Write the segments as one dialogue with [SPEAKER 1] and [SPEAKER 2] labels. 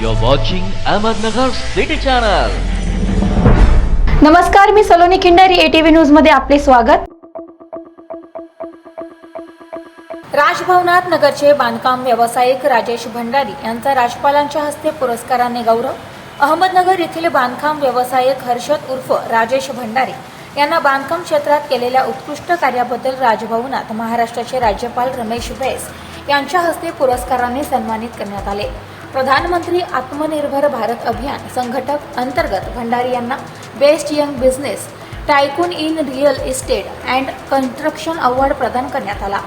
[SPEAKER 1] You're watching Ahmednagar City Channel.
[SPEAKER 2] नमस्कार मी Saloni Khindari ATV न्यूजमध्ये आपले स्वागत. राजभवनात नगरचे बांधकाम व्यावसायिक राजेश भंडारी यांचा राजपालांच्या हस्ते पुरस्काराने गौरव. अहमदनगर येथील बांधकाम व्यावसायिक हर्षद उर्फ राजेश भंडारी यांना बांधकाम क्षेत्रात केलेल्या उत्कृष्ट कार्याबद्दल राजभवनात महाराष्ट्राचे राज्यपाल रमेश बैस यांच्या हस्ते पुरस्काराने सन्मानित करण्यात आले. प्रधानमंत्री आत्मनिर्भर भारत अभियान संघटक अंतर्गत भंडारी यांना best young business tycoon in real estate and construction award प्रदान करण्यात आला.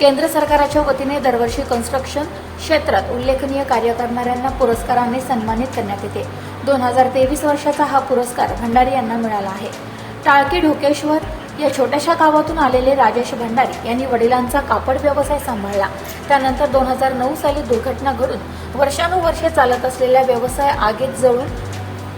[SPEAKER 2] केंद्र सरकारच्या वतीने दरवर्षी कन्स्ट्रक्शन क्षेत्रात उल्लेखनीय कार्य करणाऱ्यांना पुरस्काराने सन्मानित करण्यात येते. दोन हजार तेवीस वर्षाचा हा पुरस्कार भंडारी यांना मिळाला आहे. टाळकी ढोकेश्वर या छोट्याशा गावातून आलेले राजेश भंडारी यांनी वडिलांचा कापड व्यवसाय सांभाळला. त्यानंतर दोन हजार नऊ साली दुर्घटना घडून वर्षानुवर्षे चालत असलेला व्यवसाय आगीत जळून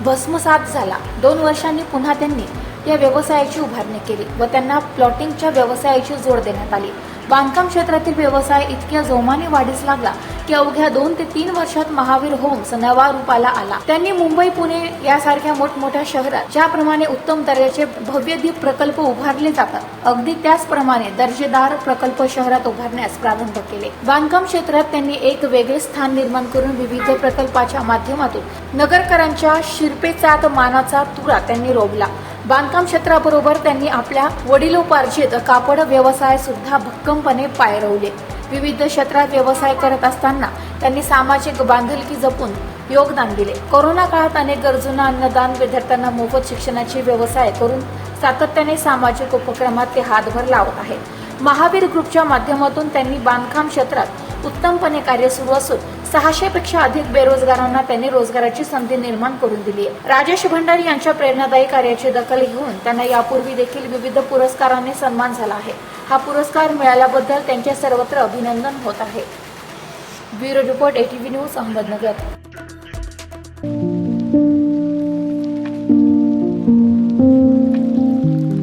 [SPEAKER 2] भस्मसात झाला. दोन वर्षांनी पुन्हा त्यांनी या व्यवसायाची उभारणी केली व त्यांना प्लॉटिंगच्या व्यवसायाची जोड देण्यात आली. बांधकाम क्षेत्रातील व्यवसाय इतक्या जोमाने वाढीस लागला की अवघ्या दोन ते तीन वर्षात महावीर होम्स नवा रूपाला आला. त्यांनी मुंबई पुणे यासारख्या मोठमोठ्या शहरात ज्याप्रमाणे उत्तम दर्जाचे भव्यदीप प्रकल्प उभारले जातात अगदी त्याचप्रमाणे दर्जेदार प्रकल्प शहरात उभारण्यास प्रारंभ केले. बांधकाम क्षेत्रात त्यांनी एक वेगळे स्थान निर्माण करून विविध प्रकल्पाच्या माध्यमातून नगरकरांच्या शिरपेचात मानाचा तुरा त्यांनी रोवला. बांधकाम क्षेत्राबरोबर त्यांनी आपल्या वडिलोपार्जित कापड व्यवसाय सुद्धा भक्कमपणे पायरवले. विविध क्षेत्रात व्यवसाय करत असताना त्यांनी सामाजिक बांधिलकी जपून योगदान दिले. कोरोना काळात अनेक गरजूंना अन्नदान विद्यार्थ्यांना मोफत शिक्षणाची व्यवसाय करून सातत्याने सामाजिक उपक्रमात ते हातभर लावत आहेत. महावीर ग्रुपच्या माध्यमातून त्यांनी बांधकाम क्षेत्रात उत्तमपणे कार्य सुरू असून सहाशे पेक्षा अधिक बेरोजगारांना त्यांनी रोजगाराची संधी निर्माण करून दिली. आहे राजेश भंडारी यांच्या प्रेरणादायी कार्याची दखल घेऊन त्यांना यापूर्वी देखील विविध पुरस्कारांनी सन्मान झाला आहे. हा पुरस्कार मिळाल्याबद्दल त्यांचे सर्वत्र अभिनंदन होत आहे. Bureau report ATV news Ahmednagar.